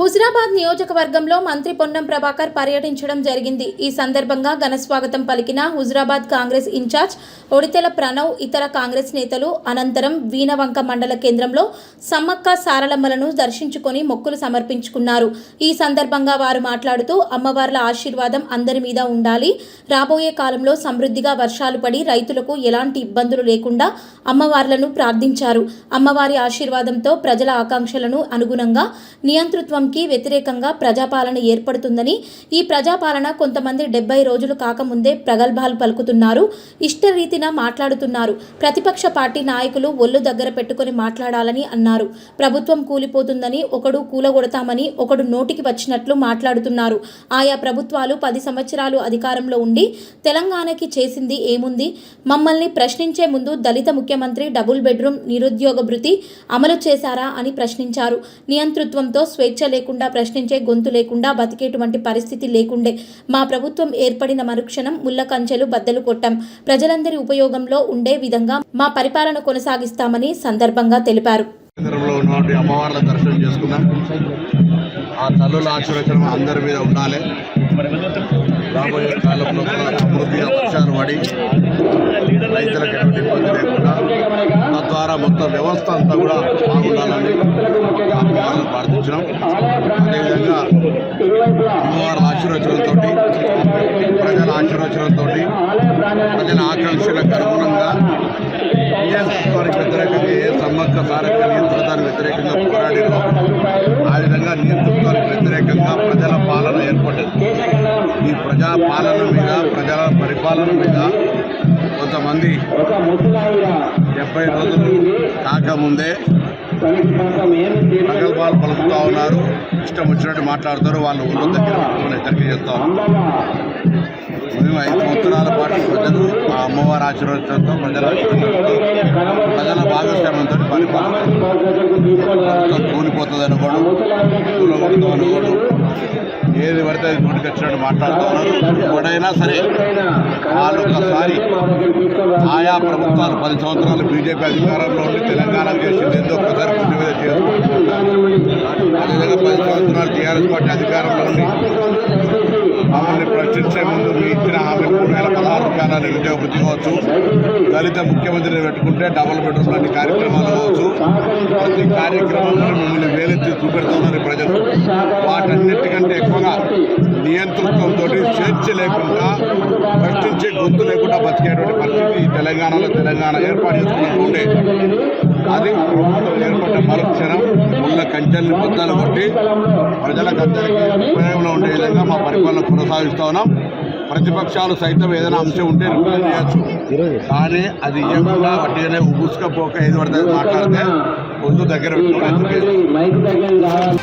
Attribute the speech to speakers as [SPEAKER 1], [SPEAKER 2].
[SPEAKER 1] హుజరాబాద్ నియోజకవర్గంలో మంత్రి పొన్నం ప్రభాకర్ పర్యటించడం జరిగింది. ఈ సందర్భంగా ఘనస్వాగతం పలికిన హుజరాబాద్ కాంగ్రెస్ ఇన్ఛార్జ్ ఒడితెల ప్రణవ్ ఇతర కాంగ్రెస్ నేతలు అనంతరం వీణవంక మండల కేంద్రంలో సమ్మక్క సారలమ్మలను దర్శించుకొని మొక్కులు సమర్పించుకున్నారు. ఈ సందర్భంగా వారు మాట్లాడుతూ అమ్మవార్ల ఆశీర్వాదం అందరి మీద ఉండాలి. రాబోయే కాలంలో సమృద్ధిగా వర్షాలు పడి రైతులకు ఎలాంటి ఇబ్బందులు లేకుండా అమ్మవార్లను ప్రార్థించారు. అమ్మవారి ఆశీర్వాదంతో ప్రజల ఆకాంక్షలను అనుగుణంగా నియంతృత్వం ప్రభుత్వంకి వ్యతిరేకంగా ప్రజాపాలన ఏర్పడుతుందని ఈ ప్రజాపాలన కొంతమంది డెబ్బై రోజులు కాకముందే ప్రగల్భాలు పలుకుతున్నారు. ఇష్టరీతిన మాట్లాడుతున్నారు. ప్రతిపక్ష పార్టీ నాయకులు ఒళ్ళు దగ్గర పెట్టుకొని మాట్లాడాలని అన్నారు. ప్రభుత్వం కూలిపోతుందని ఒకడు కూలగొడతామని ఒకడు నోటికి వచ్చినట్లు మాట్లాడుతున్నారు. ఆయా ప్రభుత్వాలు పది సంవత్సరాలు అధికారంలో ఉండి తెలంగాణకి చేసింది ఏముంది? మమ్మల్ని ప్రశ్నించే ముందు దళిత ముఖ్యమంత్రి డబుల్ బెడ్రూమ్ నిరుద్యోగ భృతి అమలు చేశారా అని ప్రశ్నించారు. నియంతృత్వంతో స్వేచ్ఛ లేకుండా ప్రశ్నించే గొంతు లేకుండా బతికేటువంటి పరిస్థితి లేకుండే మా ప్రభుత్వం ఏర్పడిన మరుక్షణం ముళ్ళ కంచెలు బద్దలు కొట్టాం. ప్రజలందరి ఉపయోగంలో ఉండే విధంగా మా పరిపాలన కొనసాగిస్తామని సందర్భంగా తెలిపారు.
[SPEAKER 2] ఉన్నటువంటి అమ్మవార్ల దర్శనం చేసుకున్నాం ఆ తల్లుల ఆశీర్వచనం అందరి మీద ఉండాలి. రాబోయే కాలంలో కూడా సమృద్ధిగా వర్షాలు పడి రైతులకు ఎటువంటి ఇబ్బంది లేకుండా తద్వారా మొత్తం వ్యవస్థ అంతా కూడా బాగుండాలని అమ్మవారిని ప్రార్థించినాం. అదేవిధంగా అమ్మవారి ఆశీర్వచనంతో ప్రజల ఆశీర్వచనంతో ప్రజల ఆకాంక్షలకు అనుగుణంగా నియంత్రణకు వ్యతిరేకంగా ఏ సమ్మక్క సారక వ్యతిరేకంగా పోరాడినో ఆ విధంగా నేతృత్వానికి వ్యతిరేకంగా ప్రజల పాలన ఏర్పడ్డది ఈ ప్రజా పాలన మీద ప్రజల పరిపాలన మీద కొంతమంది డెబ్బై రోజులు కాకముందే ప్రగల్భాలు పలుకుతూ ఉన్నారు. ఇష్టం వచ్చినట్టు మాట్లాడతారు. వాళ్ళు ఊళ్ళో దగ్గర పెట్టుకుని హెచ్చరిక ఉన్నారు. మేము ఐదు సంవత్సరాల పాటు ప్రజలు ఆ అమ్మవారి ఆశీర్వదించడంతో ప్రజల ప్రజల భాగస్వామ్యంతో పరిపాలన కూలిపోతుంది అనుకోడు కూలగొడతాం ఏది పడితే అది నోటికి వచ్చినట్టు మాట్లాడుతూ ఉన్నారు. ఎవడైనా సరే వాళ్ళు ఒకసారి ఆయా ప్రభుత్వాలు పది సంవత్సరాలు బీజేపీ అధికారంలో ఉండి తెలంగాణ చేసింది ఏదో ఒక్కసారి గుండె మీద అదేవిధంగా పది సంవత్సరాలు టీఆర్ఎస్ పార్టీ అధికారంలో ఉండి మమ్మల్ని ప్రశ్నించే ముందు మీ ఇచ్చిన పదహారు రూపాయల నిరుద్యోగ కావచ్చు. దళిత ముఖ్యమంత్రిని పెట్టుకుంటే డబుల్ బెడ్రూమ్ లాంటి కార్యక్రమాలు కావచ్చు. ప్రతి కార్యక్రమాలను మిమ్మల్ని వేలెత్తి చూపెడుతున్నారు ప్రజలు వాటన్నిటికంటే ఎక్కువగా నియంతృత్వంతో స్వేచ్ఛ లేకుండా ప్రశ్నించే గొంతు లేకుండా బతికేటువంటి పరిస్థితి ఈ తెలంగాణలో తెలంగాణ ఏర్పాటు చేసుకున్నట్టు ఉండే. అది ప్రభుత్వం ఏర్పడిన మరుక్షణం ఉన్న కంచెల్ని బద్దలు కొట్టి ప్రజలకు అందరికీ ఉపయోగంలో ఉండే విధంగా మా పరిపాలన కొనసాగిస్తూ ఉన్నాం. ప్రతిపక్షాలు సైతం ఏదైనా అంశం ఉంటే రిప్రజెంట్ చేయొచ్చు. కానీ అది ఇవ్వకుండా వట్టిగానే ఉగుసుకపోక ఏది పడితే మాట్లాడితే ముందు
[SPEAKER 3] దగ్గర రావాలి